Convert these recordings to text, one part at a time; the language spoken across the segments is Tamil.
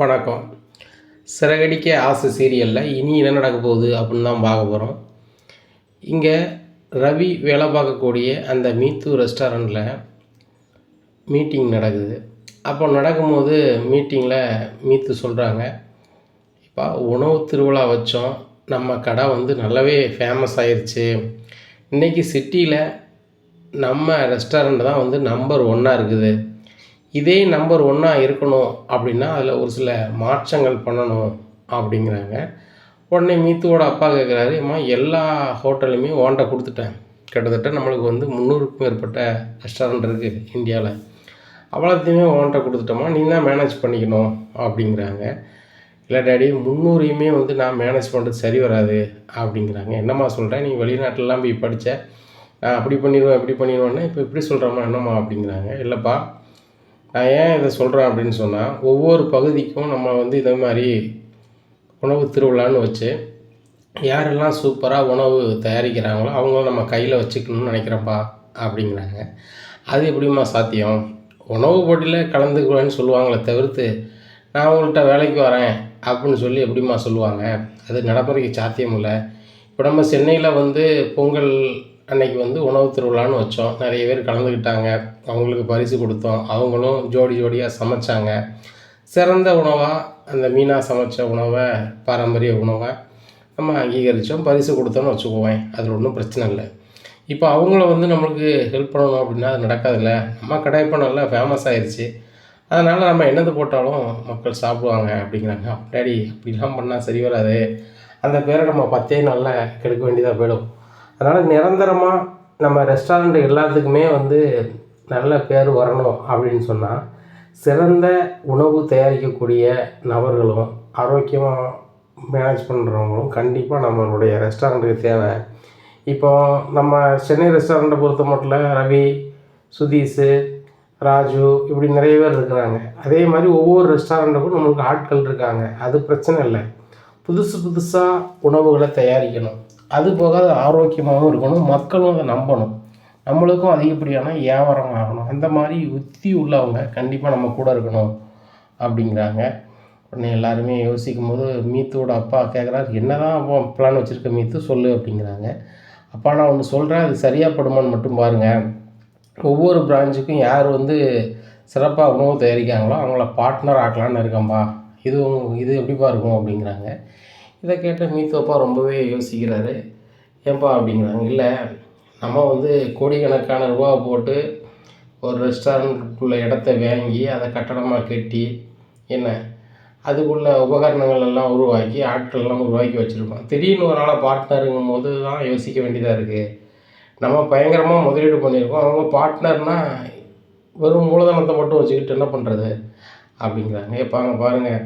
வணக்கம். சிறகடிக்க ஆசை சீரியலில் இனி என்ன நடக்க போகுது அப்படின்னு தான் பார்க்க போகிறோம் இங்கே ரவி வேலை பார்க்கக்கூடிய அந்த மீத்து ரெஸ்டாரண்ட்டில் மீட்டிங் நடக்குது. அப்போ நடக்கும்போது மீட்டிங்கில் மீத்து சொல்கிறாங்க இப்போ உணவு திருவிழா வச்சோம். நம்ம கடை வந்து நல்லாவே ஃபேமஸ் ஆயிடுச்சு இன்றைக்கி சிட்டியில் நம்ம ரெஸ்டாரண்ட் தான் வந்து நம்பர் ஒன்னாக இருக்குது. இதே நம்பர் ஒன்றா இருக்கணும் அப்படின்னா அதில் ஒரு சில மாற்றங்கள் பண்ணணும் அப்படிங்கிறாங்க. உடனே மீத்துவோட அப்பா கேட்குறாரு அம்மா எல்லா ஹோட்டலுமே ஓண்டை கொடுத்துட்டேன். கிட்டத்தட்ட நம்மளுக்கு வந்து முந்நூறுக்கும் மேற்பட்ட ரெஸ்டாரண்ட் இருக்குது இந்தியாவில் அவ்வளோத்தையுமே ஓன்ட்ட கொடுத்துட்டோமா நீ தான் மேனேஜ் பண்ணிக்கணும் அப்படிங்கிறாங்க. இல்லை டேடி முந்நூறையுமே வந்து நான் மேனேஜ் பண்ணுறது சரி வராது அப்படிங்கிறாங்க. என்னம்மா சொல்கிறேன் நீ வெளிநாட்டிலலாம் போய் படித்த நான் அப்படி பண்ணிடுவேன் இப்படி பண்ணிடுவேன்னா இப்போ இப்படி சொல்கிறேம்மா என்னம்மா? அப்படிங்கிறாங்க. இல்லைப்பா நான் ஏன் இதை சொல்கிறேன் அப்படின்னு சொன்னால் ஒவ்வொரு பகுதிக்கும் நம்ம வந்து இதே மாதிரி உணவு திருவிழான்னு வச்சு யாரெல்லாம் சூப்பராக உணவு தயாரிக்கிறாங்களோ அவங்கள நம்ம கையில் வச்சுக்கணும்னு நினைக்கிறப்பா அப்படிங்கிறாங்க. அது எப்படிம்மா சாத்தியம்? உணவு போட்டியில் கலந்துக்குவேன்னு சொல்லுவாங்களே தவிர்த்து நான் உங்கள்கிட்ட வேலைக்கு வரேன் அப்படின்னு சொல்லி எப்படிம்மா சொல்லுவாங்க? அது நடைமுறைக்கு சாத்தியம் இல்லை இப்போ நம்ம சென்னையில் வந்து பொங்கல் அன்னைக்கு வந்து உணவு திருவிழான்னு வச்சோம். நிறைய பேர் கலந்துக்கிட்டாங்க அவங்களுக்கு பரிசு கொடுத்தோம். அவங்களும் ஜோடி ஜோடியாக சமைச்சாங்க. சிறந்த உணவாக அந்த மீனாக சமைச்ச உணவை பாரம்பரிய உணவை நம்ம அங்கீகரித்தோம் பரிசு கொடுத்தோன்னு வச்சுக்குவேன். அதில் ஒன்றும் பிரச்சனை இல்லை. இப்போ அவங்கள வந்து நம்மளுக்கு ஹெல்ப் பண்ணணும் அப்படின்னா அது நடக்காதுல்ல. நம்ம கடை இப்போ நல்லா ஃபேமஸ் ஆயிடுச்சு அதனால் நம்ம என்னது போட்டாலும் மக்கள் சாப்பிடுவாங்க அப்படிங்கிறாங்க. டேடி அப்படிலாம் பண்ணால் சரி வராது. அந்த பேரை நம்ம பத்தே நாளில் கெடுக்க வேண்டியதாக போயிடும். அதனால் நிரந்தரமாக நம்ம ரெஸ்டாரண்ட் எல்லாத்துக்குமே வந்து நல்ல பேர் வரணும் அப்படின்னு சொன்னால் சிறந்த உணவு தயாரிக்கக்கூடிய நபர்களும் ஆரோக்கியமாக மேனேஜ் பண்ணுறவங்களும் கண்டிப்பாக நம்மளுடைய ரெஸ்டாரண்ட்டுக்கு தேவை. இப்போ நம்ம சென்னை ரெஸ்டாரண்ட்டை பொறுத்த மட்டும் ரவி சுதீஷு ராஜு இப்படி நிறைய பேர் இருக்கிறாங்க. அதே மாதிரி ஒவ்வொரு ரெஸ்டாரண்ட்டுக்கும் நம்மளுக்கு ஆட்கள் இருக்காங்க. அது பிரச்சனை இல்லை. புதுசு புதுசாக உணவுகளை தயாரிக்கணும். அது போக அது ஆரோக்கியமாகவும் இருக்கணும். மக்களும் அதை நம்பணும். நம்மளுக்கும் அதிகப்படியான வியாபாரம் ஆகணும். அந்த மாதிரி உத்தி உள்ளவங்க கண்டிப்பாக நம்ம கூட இருக்கணும் அப்படிங்கிறாங்க. உடனே எல்லாருமே யோசிக்கும் போது மீத்தோட அப்பா கேட்குறாரு என்ன தான் பிளான் வச்சுருக்க மீத்து? சொல்லு அப்படிங்கிறாங்க. அப்பா நான் ஒன்று சொல்கிறேன் அது சரியாக படுமான்னு மட்டும் பாருங்கள் ஒவ்வொரு பிரான்ச்சுக்கும் யார் வந்து சிறப்பாக உணவு தயாரிக்காங்களோ அவங்கள பார்ட்னர் ஆக்கலான்னு இருக்கேன்ப்பா இது இது எப்படிப்பா இருக்கும் அப்படிங்கிறாங்க. இதை கேட்ட மீத்தோப்பா ரொம்பவே யோசிக்கிறாரு. ஏன்பா அப்படிங்கிறாங்க. இல்லை நம்ம வந்து கோடிக்கணக்கான ரூபா போட்டு ஒரு ரெஸ்டாரண்ட்டுக்குள்ள இடத்த வாங்கி அதை கட்டடமாக கட்டி என்ன அதுக்குள்ள உபகரணங்கள் எல்லாம் உருவாக்கி ஆட்கள்லாம் உருவாக்கி வச்சுருக்கோம். திடீர்னு ஒரு நாளாக பார்ட்னருங்கும் போது தான் யோசிக்க வேண்டியதாக இருக்குது நம்ம பயங்கரமாக முதலீடு பண்ணியிருக்கோம். அவங்க பார்ட்னர்னால் வெறும் மூலதனத்தை மட்டும் வச்சுக்கிட்டு என்ன பண்ணுறது அப்படிங்கிறாங்க. ஏப்பாங்க பாருங்கள்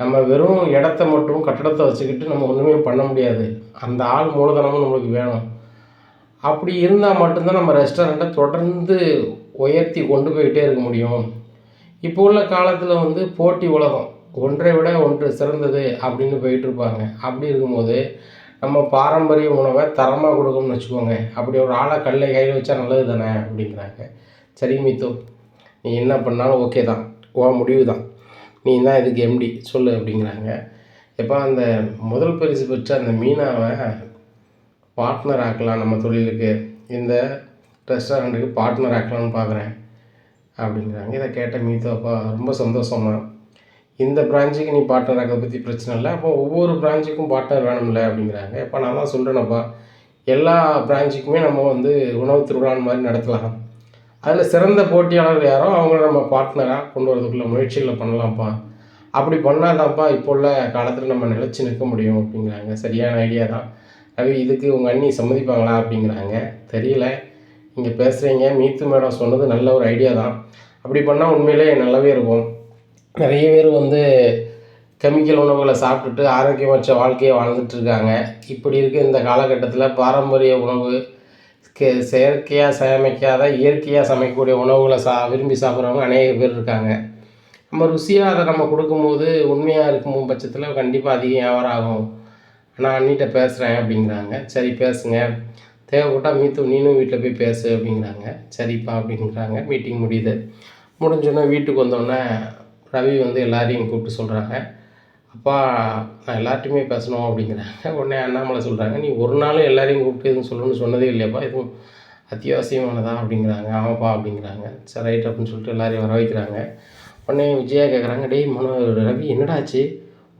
நம்ம வெறும் இடத்த மட்டும் கட்டடத்தை வச்சுக்கிட்டு நம்ம ஒன்றுமே பண்ண முடியாது. அந்த ஆள் மூலதனமும் நம்மளுக்கு வேணும். அப்படி இருந்தால் மட்டும்தான் நம்ம ரெஸ்டாரண்ட்டை தொடர்ந்து உயர்த்தி கொண்டு போயிட்டே இருக்க முடியும். இப்போ உள்ள காலத்தில் வந்து போட்டி உலகம் ஒன்றை விட ஒன்று சிறந்தது அப்படின்னு போயிட்டு இருப்பாங்க. அப்படி இருக்கும்போது நம்ம பாரம்பரிய உணவை தரமாக கொடுக்கணும்னு வச்சுக்கோங்க. அப்படி ஒரு ஆளை கல்லை கையில் வச்சா நல்லது தானே அப்படிங்கிறாங்க. சரி மீத்து நீ என்ன பண்ணாலும் ஓகே தான். ஓ முடிவு தான் நீ தான் இதுக்கு எம்டி சொல்லு அப்படிங்கிறாங்க. எப்போ அந்த முதல் பரிசு பெற்ற அந்த மீனாவை பார்ட்னர் ஆக்கலாம் நம்ம தொழிலுக்கு. இந்த ரெஸ்டாரண்ட்டுக்கு பார்ட்னர் ஆக்கலாம்னு பார்க்குறேன் அப்படிங்கிறாங்க. இதை கேட்ட மீத்தோப்பா ரொம்ப சந்தோஷமா. இந்த பிரான்ச்சுக்கு நீ பார்ட்னர் ஆக்கிறத பற்றி பிரச்சனை இல்லை. அப்போ ஒவ்வொரு பிரான்ச்சுக்கும் பார்ட்னர் வேணும்ல அப்படிங்கிறாங்க. இப்போ நான் தான் சொல்கிறேனப்பா எல்லா பிரான்ச்சுக்குமே நம்ம வந்து உணவு திருவிழான் மாதிரி நடத்தலாம். அதில் சிறந்த போட்டியாளர் யாரோ அவங்கள நம்ம பார்ட்னராக கொண்டு வரதுக்குள்ள முயற்சிகளை பண்ணலாம்ப்பா. அப்படி பண்ணாதான்ப்பா இப்போ உள்ள காலத்தில் நம்ம நிலச்சி நிற்க முடியும் அப்படிங்கிறாங்க. சரியான ஐடியா தான். ரவி இதுக்கு உங்கள் அண்ணி சம்மதிப்பாங்களா அப்படிங்கிறாங்க. தெரியல. இங்கே பேசுகிறீங்க மீத்து மேடம் சொன்னது நல்ல ஒரு ஐடியா தான். அப்படி பண்ணால் உண்மையிலே நல்லாவே இருக்கும். நிறைய பேர் வந்து கெமிக்கல் உணவுகளை சாப்பிட்டுட்டு ஆரோக்கியமற்ற வாழ்க்கையை வாழ்ந்துட்டுருக்காங்க இப்படி இருக்க இந்த காலகட்டத்தில் பாரம்பரிய உணவு கே செயற்கையாக சமைக்காத இயற்கையாக சமைக்கக்கூடிய உணவுகளை சா விரும்பி சாப்பிட்றவங்க அநேக பேர் இருக்காங்க. நம்ம ருசியாக அதை நம்ம கொடுக்கும்போது உண்மையாக இருக்கும் பட்சத்தில் கண்டிப்பாக அதிகம் வியாபாரம் ஆகும். நான் அண்ணிட்ட பேசுகிறேன் அப்படிங்கிறாங்க. சரி பேசுங்க. தேவைப்பட்டால் மீத்து நீனும் வீட்டில் போய் பேசு அப்படிங்கிறாங்க. சரிப்பா அப்படிங்கிறாங்க. மீட்டிங் முடியுது. முடிஞ்சோடனே வீட்டுக்கு வந்தோடனே ரவி வந்து எல்லாரையும் கூப்பிட்டு சொல்கிறாங்க அப்பா நான் எல்லார்ட்டையுமே பேசணும் அப்படிங்கிறாங்க. உடனே அண்ணாமலை சொல்கிறாங்க நீ ஒரு நாளும் எல்லாரையும் கூப்பிட்டு எதுவும் சொல்லணும்னு சொன்னதே இல்லையாப்பா எதுவும் அத்தியாவசியமானதா? அப்படிங்கிறாங்க. ஆமாப்பா அப்படிங்கிறாங்க. சரி ரைட் அப்படின்னு சொல்லிட்டு எல்லாரையும் வர வைக்கிறாங்க. உடனே விஜயா கேட்குறாங்க டேய் மனோ ரவி என்னடா ஆச்சு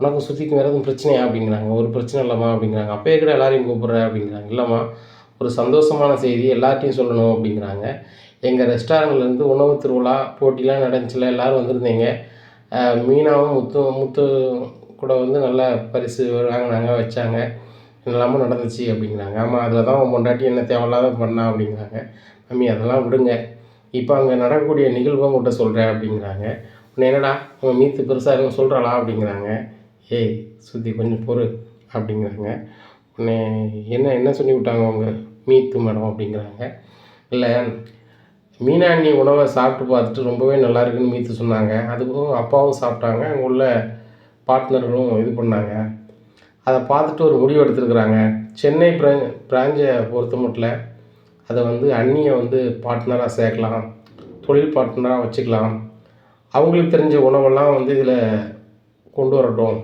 உனக்கு சுற்றிக்கு வேறு எதுவும் பிரச்சனையா? அப்படிங்கிறாங்க. ஒரு பிரச்சனை இல்லைம்மா அப்படிங்கிறாங்க. அப்போயே கூட எல்லாரையும் கூப்பிட்ற அப்படிங்கிறாங்க. இல்லைம்மா ஒரு சந்தோஷமான செய்தி எல்லார்ட்டையும் சொல்லணும் அப்படிங்கிறாங்க. எங்கள் ரெஸ்டாரண்ட்லேருந்து உணவு திருவிழா போட்டிலாம் நடந்துச்சுல எல்லோரும் வந்திருந்தீங்க. மீனாவும் முத்து முத்து கூட வந்து நல்லா பரிசு வாங்கினாங்க வச்சாங்க. எல்லாமே நடந்துச்சு அப்படிங்கிறாங்க. ஆமாம் அதில் தான் உன் பொண்டாட்டி என்ன தேவையில்லாத பண்ணா அப்படிங்கிறாங்க. மம்மி அதெல்லாம் விடுங்க. இப்போ அங்கே நடக்கக்கூடிய நிகழ்வை உங்கள்கிட்ட சொல்கிறேன் அப்படிங்கிறாங்க. உன்னை என்னடா உங்கள் மீத்து பெருசாக இருக்கும் சொல்கிறாளா அப்படிங்கிறாங்க. ஏய் சுற்றி கொஞ்சம் பொறு அப்படிங்கிறாங்க. உன்னை என்ன என்ன சொல்லி விட்டாங்க அவங்க மீத்து மேடம் அப்படிங்கிறாங்க. இல்லை மீனாண்டி உணவை சாப்பிட்டு பார்த்துட்டு ரொம்பவே நல்லா இருக்குன்னு மீத்து சொன்னாங்க. அதுக்கும் அப்பாவும் சாப்பிட்டாங்க. அங்கே உள்ள பார்ட்னர்களும் இது பண்ணாங்க. அதை பார்த்துட்டு ஒரு முடிவு எடுத்திருக்கிறாங்க. சென்னை பிரான் பிராஞ்சை பொறுத்த மட்டும் அதை வந்து அண்ணியை வந்து பார்ட்னராக சேர்க்கலாம். தொழில் பார்ட்னராக வச்சுக்கலாம். அவங்களுக்கு தெரிஞ்ச உணவெல்லாம் வந்து இதில் கொண்டு வரட்டும்.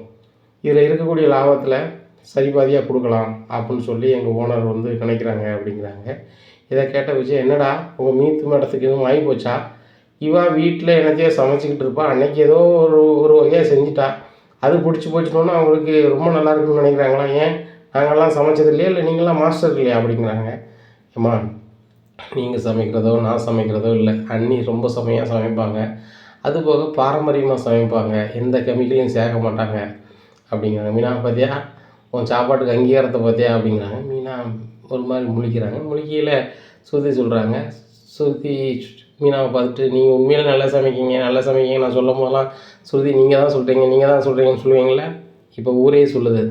இதில் இருக்கக்கூடிய லாபத்தில் சரிபாதியாக கொடுக்கலாம் அப்படின்னு சொல்லி எங்கள் ஓனர் வந்து நினைக்கிறாங்க அப்படிங்கிறாங்க. இதை கேட்ட விஷயம் என்னடா உங்கள் மீத்து மேடத்துக்கு எதுவும் ஆகி போச்சா இவா வீட்டில் என்னத்தையோ சமைச்சிக்கிட்டு இருப்பா. அன்னைக்கு ஏதோ ஒரு ஒரு வகையாக செஞ்சுட்டா. அது பிடிச்சி போச்சுட்டோன்னா அவங்களுக்கு ரொம்ப நல்லா இருக்குன்னு நினைக்கிறாங்களா? ஏன்? நாங்கள்லாம் சமைச்சது இல்லையா? இல்லை நீங்களாம் மாஸ்டர் இல்லையா? அப்படிங்கிறாங்க. ஏம்மா நீங்கள் சமைக்கிறதோ நான் சமைக்கிறதோ இல்லை. அண்ணி ரொம்ப செமையாக சமைப்பாங்க. அதுபோக பாரம்பரியமாக சமைப்பாங்க. எந்த கெமிக்கலையும் சேர்க்க மாட்டாங்க. அப்படிங்கிறாங்க. மீனா பார்த்தியா உன் சாப்பாட்டுக்கு அங்கீகாரத்தை பார்த்தியா அப்படிங்கிறாங்க. மீனா ஒரு மாதிரி முழிக்கிறாங்க. முழிக்கையில் ஸ்ருதி சொல்கிறாங்க. ஸ்ருதி மீனாவை பார்த்துட்டு நீங்கள் உண்மையிலே நல்லா சமைக்கீங்க நல்லா சமைக்கீங்க. நான் சொல்லும் போதெல்லாம் ஸ்ருதி நீங்கள் தான் சொல்கிறீங்க நீங்கள் தான் சொல்கிறீங்கன்னு சொல்லுவீங்களே? இப்போ ஊரே சொல்லுது.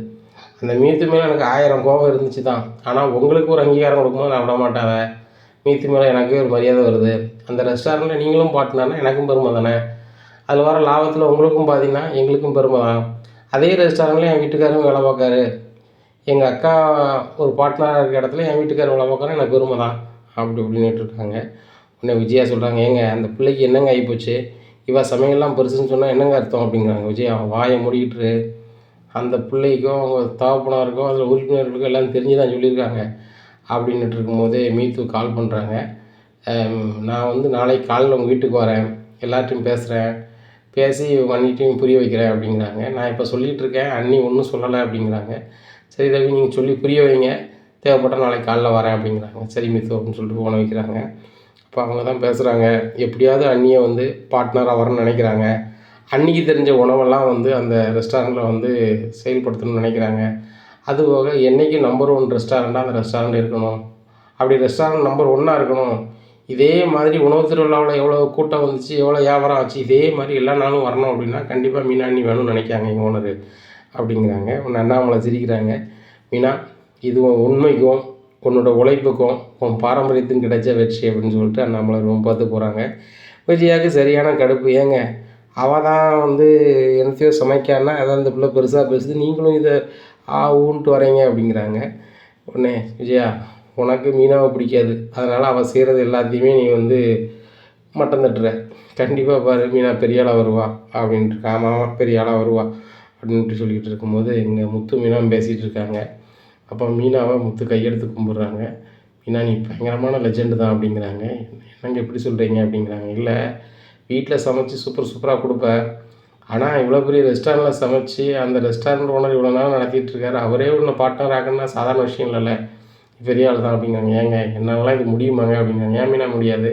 அந்த மீத்து மேலே எனக்கு ஆயிரம் கோபம் இருந்துச்சு தான். ஆனால் உங்களுக்கு ஒரு அங்கீகாரம் கொடுக்கும்போது நான் விட மாட்டாவே மீத்து மேலே எனக்கு ஒரு மரியாதை வருது. அந்த ரெஸ்டாரண்ட்டில் நீங்களும் பார்ட்னர்னா எனக்கும் பெருமை தானே? அதில் வர லாபத்தில் உங்களுக்கும் பார்த்தீங்கன்னா எங்களுக்கும் பெருமை தான். அதே ரெஸ்டாரண்ட்டில் என் வீட்டுக்காரரும் வேலை பார்க்காரு. எங்கள் அக்கா ஒரு பார்ட்னராக இருக்க இடத்துல என் வீட்டுக்காரர் வேலை பார்க்குறேன் எனக்கு பெருமை தான். அப்படி இப்படின்னுட்டு இருக்காங்க. உடனே விஜயா சொல்கிறாங்க ஏங்க அந்த பிள்ளைக்கு என்னங்க ஆகிப்போச்சு? இவள் சமையல்லாம் பெருசுன்னு சொன்னால் என்னங்க அர்த்தம் அப்படிங்கிறாங்க விஜயா. வாயை மூடிக்கிட்டு அந்த பிள்ளைக்கும் அவங்க தகப்பனாருக்கும் அதில் உறுப்பினர்களுக்கும் எல்லாம் தெரிஞ்சு தான் சொல்லியிருக்காங்க. அப்படின்ட்டு இருக்கும்போது மீத்து கால் பண்ணுறாங்க நான் வந்து நாளைக்கு காலையில் உங்கள் வீட்டுக்கு வரேன். எல்லார்ட்டையும் பேசுகிறேன் பேசி பண்ணிட்டையும் புரிய வைக்கிறேன் அப்படிங்கிறாங்க. நான் இப்போ சொல்லிகிட்டு இருக்கேன் அண்ணி ஒன்றும் சொல்லலை அப்படிங்கிறாங்க. சரி ரவி நீங்கள் சொல்லி புரிய வைங்க. தேவைப்பட்டால் நாளைக்கு காலைல வரேன் அப்படிங்கிறாங்க. சரி மித்து அப்படின்னு சொல்லிட்டு போன வைக்கிறாங்க. இப்போ அவங்க தான் பேசுகிறாங்க எப்படியாவது அண்ணியை வந்து பார்ட்னராக வரணும்னு நினைக்கிறாங்க. அன்னிக்கு தெரிஞ்ச உணவெல்லாம் வந்து அந்த ரெஸ்டாரண்ட்டில் வந்து செயல்படுத்தணும்னு நினைக்கிறாங்க. அதுபோக என்றைக்கு நம்பர் ஒன் ரெஸ்டாரண்ட்டாக அந்த ரெஸ்டாரண்ட் இருக்கணும்? அப்படி ரெஸ்டாரண்ட் நம்பர் ஒன்னாக இருக்கணும். இதே மாதிரி உணவு திருவிழாவில் எவ்வளோ கூட்டம் வந்துச்சு எவ்வளோ வியாபாரம் ஆச்சு இதே மாதிரி எல்லா நாளும் வரணும் அப்படின்னா கண்டிப்பாக மீனாண்ணி வேணும்னு நினைக்காங்க எங்கள் ஓனர் அப்படிங்கிறாங்க. உன் அண்ணாமலை சிரிக்கிறாங்க. மீனா இது உண்மைக்கும் உன்னோட உழைப்புக்கும் உன் பாரம்பரியத்துக்கும் கிடைச்ச வெற்றி அப்படின்னு சொல்லிட்டு அண்ணாமலை ரொம்ப பார்த்து போகிறாங்க விஜயாவுக்கு சரியான கடுப்பு. ஏங்க அவள் தான் வந்து என்னத்தையோ சமைக்கான்னா அதான் இந்த பிள்ளை பெருசாக பேசுது. நீங்களும் இதை ஆ ஊன்ட்டு வரீங்க அப்படிங்கிறாங்க. உடனே விஜயா உனக்கு மீனாவை பிடிக்காது. அதனால் அவள் செய்கிறது எல்லாத்தையுமே நீ வந்து மட்டம் தட்டுற. கண்டிப்பாக பாரு மீனா பெரிய ஆளாக வருவா. அப்படின்ட்டு ஆமாம் பெரிய ஆளாக வருவா. அப்படின்ட்டு சொல்லிக்கிட்டு இருக்கும்போது எங்கள் முத்து மீனாவும் பேசிகிட்டு இருக்காங்க. அப்போ மீனாவை முத்து கையெடுத்து கும்பிட்றாங்க. மீனா நீ பயங்கரமான லெஜெண்டு தான் அப்படிங்கிறாங்க. என்னங்க எப்படி சொல்கிறீங்க அப்படிங்கிறாங்க. இல்லை வீட்டில் சமைச்சு சூப்பர் சூப்பராக கொடுப்பேன் ஆனால் இவ்வளோ பெரிய ரெஸ்டாரண்ட்டில் சமைச்சு அந்த ரெஸ்டாரண்ட் ஓனர் இவ்வளோ நாள் நடத்திட்டு இருக்காரு. அவரே ஒன்று பார்ட்னர் ஆகணும்னா சாதாரண விஷயம் இல்லைல்ல. பெரிய ஆள் தான் அப்படிங்கிறாங்க. ஏங்க என்னாலலாம் இது முடியுமாங்க? அப்படிங்கிறாங்க. ஏன் மீனா முடியாது.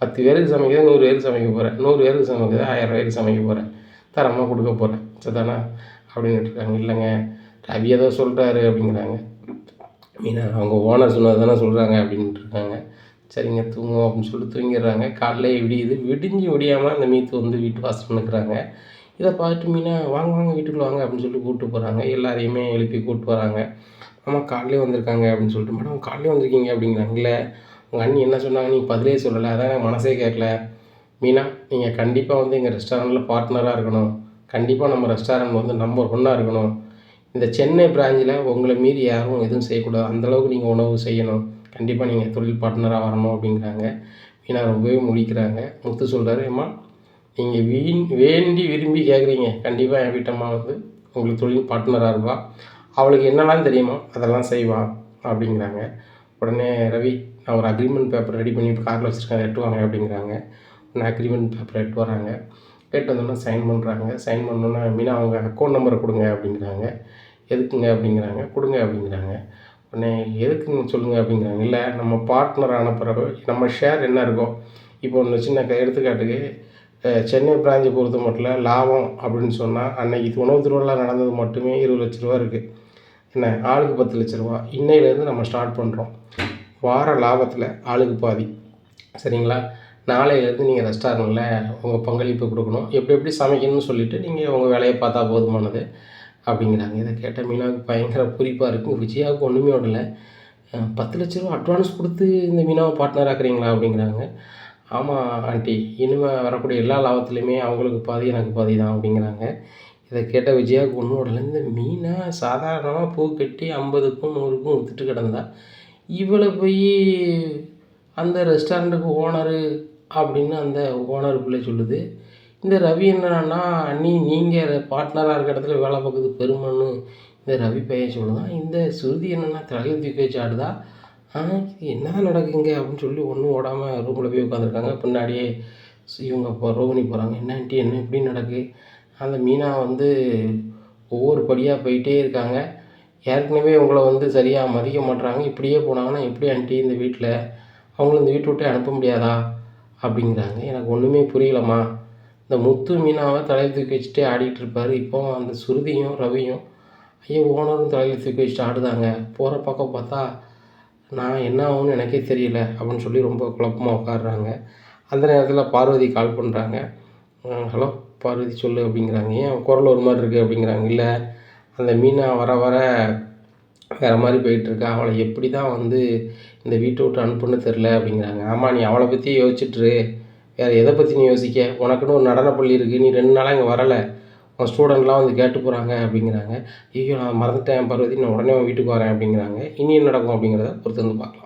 பத்து பேருக்கு சமைக்கிறது நூறு பேருக்கு சமைக்க போகிறேன் நூறு பேருக்கு சமைக்கிறது ஆயிரம் பேருக்கு சமைக்க போகிறேன் தரமாக கொடுக்க போகிறேன் சரிதானா? அப்படின்னு இருக்காங்க இல்லைங்க ரவி ஏதோ சொல்கிறாரு அப்படிங்கிறாங்க. மீனா அவங்க ஓனர் சொன்னது தானே சொல்கிறாங்க அப்படின்ட்டு இருக்காங்க சரிங்க தூங்கும் அப்படின்னு சொல்லிட்டு தூங்கிடுறாங்க. காலைல விடியுது. விடிஞ்சு விடியாமல் அந்த மீத்து வந்து வீட்டு வாசல் நிற்கிறாங்க. இதை பார்த்துட்டு மீனா வாங்க வாங்க வீட்டுக்குள்ள வாங்க அப்படின்னு சொல்லிட்டு கூப்பிட்டு போகிறாங்க எல்லாரையுமே எழுப்பி கூப்பிட்டு வராங்க. ஆமாம் காலையிலே வந்திருக்காங்க அப்படின்னு சொல்லிட்டு மேடம் காலையிலே வந்திருக்கீங்க அப்படிங்கிறாங்க இல்லை உங்கள் அண்ணி என்ன சொன்னாங்க? நீங்கள் பதிலே சொல்லலை. அதான் எனக்கு மனசே கேட்கல. மீனா நீங்கள் கண்டிப்பாக வந்து எங்கள் ரெஸ்டாரண்ட்டில் பார்ட்னராக இருக்கணும். கண்டிப்பாக நம்ம ரெஸ்டாரண்ட் வந்து நம்பர் ஒன்னாக இருக்கணும். இந்த சென்னை பிராஞ்சில் உங்களை மீறி யாரும் எதுவும் செய்யக்கூடாது. அந்தளவுக்கு நீங்கள் உணவு செய்யணும். கண்டிப்பாக நீங்கள் தொழில் பார்ட்னராக வரணும் அப்படிங்கிறாங்க. மீனா ரொம்பவே முடிக்கிறாங்க முத்து சொல்கிறாரு ஏம்மா நீங்கள் வீண் வேண்டி விரும்பி கேட்குறீங்க கண்டிப்பாக என் வீட்டம்மா வந்து உங்களுக்கு தொழில் பார்ட்னராக இருப்பா. அவளுக்கு என்னெல்லாம் தெரியுமோ அதெல்லாம் செய்வா அப்படிங்கிறாங்க. உடனே ரவி நான் ஒரு அக்ரிமெண்ட் பேப்பர் ரெடி பண்ணி காரில் வச்சுருக்கேன். எட்டு வாங்க அப்படிங்கிறாங்க. உடனே அக்ரிமெண்ட் பேப்பர் எட்டு வராங்க. கேட்டு வந்தோன்னா சைன் பண்ணுறாங்க சைன் பண்ணோன்னா மீனா அவங்க அக்கௌண்ட் நம்பரை கொடுங்க அப்படிங்கிறாங்க. எதுக்குங்க அப்படிங்கிறாங்க கொடுங்க அப்படிங்கிறாங்க. உடனே எதுக்குங்க சொல்லுங்கள் அப்படிங்கிறாங்க. இல்லை நம்ம பார்ட்னர் ஆன பிறகு நம்ம ஷேர் என்ன இருக்கோ இப்போ ஒன்று சின்ன க- எடுத்துக்காட்டுக்கு சென்னை பிராஞ்சை பொறுத்த மட்டும் லாபம் அப்படின்னு சொன்னால் அன்னைக்கு உணவு திருவிழா நடந்தது மட்டுமே இருபது லட்ச ரூபா இருக்குது என்ன ஆளுக்கு பத்து லட்ச ரூபா. இன்னையிலேருந்து நம்ம ஸ்டார்ட் பண்ணுறோம் வார லாபத்தில் ஆளுக்கு பாதி. சரிங்களா? நாளையிலேருந்து நீங்கள் ரெஸ்டாரண்ட்டில் உங்கள் பங்களிப்பு கொடுக்கணும். எப்படி எப்படி சமைக்கணும்னு சொல்லிவிட்டு நீங்கள் உங்கள் வேலையை பார்த்தா போதுமானது. அப்படிங்கிறாங்க. இதை கேட்டால் மீனாவுக்கு பயங்கர குறிப்பாக இருக்கும். விஜயாவுக்கு ஒன்றுமே விடல பத்து லட்ச ரூபா அட்வான்ஸ் கொடுத்து இந்த மீனாவை பார்ட்னர் ஆக்குறீங்களா அப்படிங்கிறாங்க. ஆமாம் ஆண்டி. இனிமேல் வரக்கூடிய எல்லா லாபத்துலேயுமே அவங்களுக்கு பாதி எனக்கு பாதி தான் அப்படிங்கிறாங்க. இதை கேட்ட விஜயாவுக்கு ஒன்றும் விடல இந்த மீனை சாதாரணமாக பூ கட்டி ஐம்பதுக்கும் நூறுக்கும் விற்றுட்டு கிடந்தா இவளை போய் அந்த ரெஸ்டாரண்ட்டுக்கு ஓனரு அப்படின்னு அந்த ஓனர் பிள்ளை சொல்லுது. இந்த ரவி என்னன்னா அண்ணி நீங்கள் பார்ட்னராக இருக்க இடத்துல வேலை பார்க்குறது பெருமைன்னு. இந்த ரவி பையன் சொல்லுதான் இந்த சுருதி என்னென்னா தலையில் தூக்கி வச்சு ஆடுதா? ஆ இது என்னதான் நடக்குங்க அப்படின்னு சொல்லி ஒன்றும் ஓடாமல் ரூமில் போய் உட்காந்துருக்காங்க பின்னாடியே இவங்க இப்போ ரோகிணி போகிறாங்க என்ன ஆண்டி என்ன இப்படி நடக்கு? அந்த மீனா வந்து ஒவ்வொரு படியாக போயிட்டே இருக்காங்க. ஏற்கனவே உங்களை வந்து சரியாக மதிக்க மாட்றாங்க. இப்படியே போனாங்கன்னா எப்படி ஆண்டி இந்த வீட்டில் அவங்கள இந்த வீட்டை விட்டே அனுப்ப முடியாதா? அப்படிங்கிறாங்க. எனக்கு ஒன்றுமே புரியலம்மா. இந்த முத்து மீனாவை தலையில் தூக்கி வச்சுட்டே ஆடிட்டு இருப்பார். இப்போ அந்த சுருதியும் ரவியும் ஐயோ ஓனரும் தலையில் தூக்கி வச்சுட்டு ஆடுதாங்க. போகிற பக்கம் பார்த்தா நான் என்ன ஆகும்னு எனக்கே தெரியல அப்படின்னு சொல்லி ரொம்ப குழப்பமாக உட்காடுறாங்க அந்த நேரத்தில் பார்வதி கால் பண்ணுறாங்க ஹலோ பார்வதி சொல்லு அப்படிங்கிறாங்க. ஏன் குரல் ஒரு மாதிரி இருக்குது அப்படிங்கிறாங்க. இல்லை அந்த மீனா வர வர வேறு மாதிரி போயிட்டுருக்கா அவளை எப்படி தான் வந்து இந்த வீட்டை விட்டு அனுப்புன்னு தெரில அப்படிங்கிறாங்க. ஆமாம் நீ அவளை பற்றி யோசிச்சுட்ரு வேறு எதை பற்றி நீ யோசிக்க? உனக்குன்னு ஒரு நடனப்பள்ளி இருக்குது நீ ரெண்டு நாளாக இங்கே வரலை. உன் ஸ்டூடெண்ட்லாம் வந்து கேட்டு போகிறாங்க அப்படிங்கிறாங்க. ஐயோ நான் மறந்துட்டேன் பர்வதி. நான் உடனே உன் வீட்டுக்கு வரேன் அப்படிங்கிறாங்க. இனி என்ன நடக்கும் அப்படிங்கிறத பொறுத்து வந்து பார்க்கலாம்.